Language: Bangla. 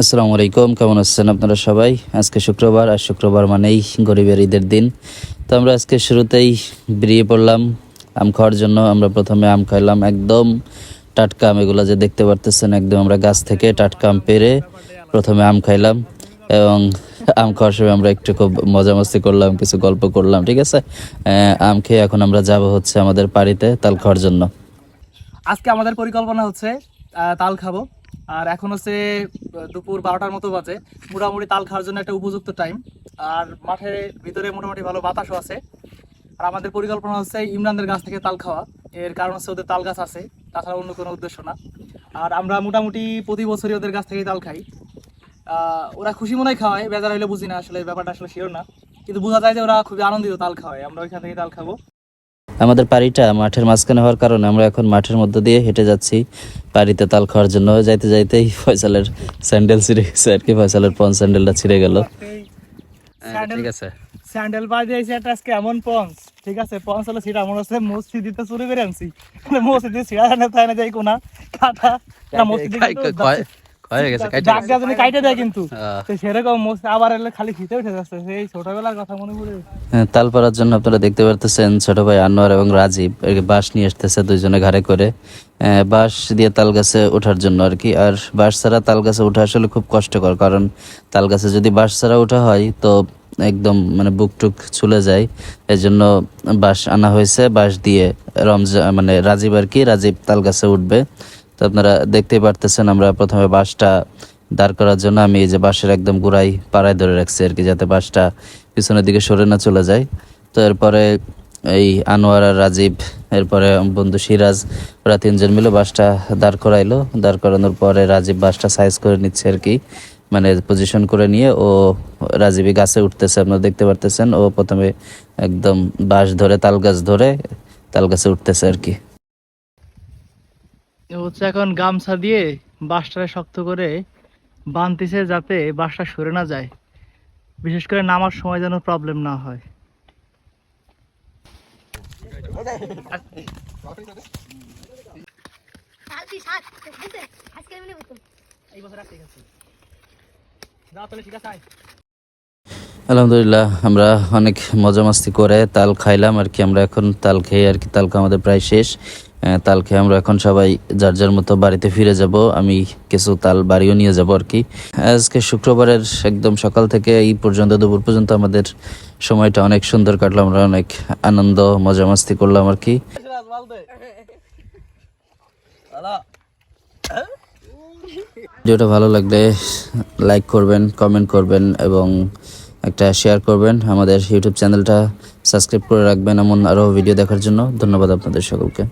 আসসালামু আলাইকুম, কেমন আছেন আপনারা সবাই? আজকে শুক্রবার, আর শুক্রবার মানেই গরিবের ঈদের দিন। তো আমরা আজকে শুরুতেই বেরিয়ে পড়লাম, আম খাওয়ার জন্য। আমরা প্রথমে আম খাইলাম একদম টাটকা আম, এগুলো যে দেখতে পারতেছেন, একদম আমরা গাছ থেকে টাটকা আম পেরে প্রথমে আম খাইলাম। এবং আম খাওয়ার সময় আমরা একটু খুব মজা মস্তি করলাম, কিছু গল্প করলাম, ঠিক আছে? আম খেয়ে এখন আমরা যাব হচ্ছে আমাদের বাড়িতে তাল খাওয়ার জন্য। আজকে আমাদের পরিকল্পনা হচ্ছে তাল খাব। আর এখন হচ্ছে দুপুর বারোটার মতো বাজে। মোটামুটি তাল খাওয়ার জন্য একটা উপযুক্ত টাইম আর মাঠের ভিতরে মোটামুটি ভালো বাতাসও আছে। আর আমাদের পরিকল্পনা হচ্ছে ইমরানদের গাছ থেকে তাল খাওয়া। এর কারণ হচ্ছে ওদের তাল গাছ আছে, তাছাড়া অন্য কোনো উদ্দেশ্য না। আর আমরা মোটামুটি প্রতি বছরই ওদের গাছ থেকেই তাল খাই। ওরা খুশি মনে খাওয়ায়, বেজার হইলে বুঝি না আসলে, ব্যাপারটা আসলে শিওর না। কিন্তু বোঝা যায় যে ওরা খুবই আনন্দিত তাল খাওয়ায়। আমরা ওইখান থেকে তাল খাব। আমাদের বাড়িটা মাঠের মাঝখানে হওয়ার কারণে আমরা এখন মাঠের মধ্য দিয়ে হেঁটে যাচ্ছি। বাড়িতে তাল খাওয়ার জন্য। যাইতে যাইতেই ফয়সালের স্যান্ডেল ছিঁড়ে গেছে আর কি। ফয়সালের পন স্যান্ডেলটা ছিঁড়ে গেল। ঠিক আছে। স্যান্ডেল পা দিয়েছে একটা আজকে এমন পঞ্চ ঠিক আছে পঞ্চ হলো সেটা মনে হচ্ছে মসজিদিতে চুরি করে আনছি। মসজিদে ছিঁড়া না তাই না যাই কোনা কাটা। না মসজিদে ডাক দেওয়ার জন্য কাইটে দেয় কিন্তু। সেরকম মস- আবার এলে খালি খিতে উঠে যাচ্ছে সেই ছোটবেলার কথা মনে পড়ে হ্যাঁ, তাল পাড়ার জন্য আপনারা দেখতে পারতেছেন ছোট ভাই আনোয়ার এবং রাজীব বাঁশ নিয়ে আসতেছে দুইজনে ঘাড়ে করে। বাঁশ দিয়ে তাল গাছে ওঠার জন্য আর কি। আর বাঁশ ছাড়া তাল গাছে ওঠা আসলে খুব কষ্টকর কারণ তাল গাছে যদি বাঁশ ছাড়া ওঠা হয় তো একদম মানে বুক টুক ছুলে যায়। এই জন্য বাঁশ আনা হয়েছে বাঁশ দিয়ে রমজা মানে রাজীব আর কি রাজীব তাল গাছে উঠবে। তো আপনারা দেখতেই পারতেছেন আমরা প্রথমে বাঁশটা দাঁড় করার জন্য আমি এই যে বাঁশের একদম গোড়াই পাড়ায় ধরে রাখছি আর কি, যাতে বাসটা পিছনের দিকে সরে না চলে যায়। তো এরপরে এই আনোয়ার আর রাজীব, এরপরে বন্ধু সিরাজ, ওরা তিনজন মিলে বাসটা দাঁড় করাইলো। দাঁড় করানোর পরে রাজীব বাসটা সাইজ করে নিচ্ছে আর কি মানে পজিশন করে নিয়ে ও রাজীবী গাছে উঠতেছে, আপনারা দেখতে পারতেছেন। ও প্রথমে একদম বাঁশ ধরে, তাল গাছ ধরে তাল গাছে উঠতেছে আর কি। হচ্ছে এখন গামছা দিয়ে বাঁশটারে শক্ত করে বানতেছে যাতে বাঁশটা সরে না যায়। বিশেষ করে নামার সময় যেন প্রবলেম না হয়। আলহামদুলিল্লাহ, আমরা অনেক মজা মাস্তি করে তাল খাইলাম আর কি, আমরা এখন তাল খেয়ে আর কি, তাল আমাদের প্রায় শেষ। তাল খেয়ে আমরা এখন সবাই যার যার মতো বাড়িতে ফিরে যাব, আমি কিছু তাল বাড়িও নিয়ে যাব আর কি। আজকে শুক্রবারের একদম সকাল থেকে এই পর্যন্ত, দুপুর পর্যন্ত আমাদের সময়টা অনেক সুন্দর কাটলো, আমরা অনেক আনন্দ, মজা মাস্তি করলাম আর কি। ভিডিওটা ভালো লাগলে লাইক করবেন কমেন্ট করবেন এবং একটা শেয়ার করবেন। আমাদের ইউটিউব চ্যানেলটা সাবস্ক্রাইব করে রাখবেন এমন আরও ভিডিও দেখার জন্য। ধন্যবাদ আপনাদের সকলকে।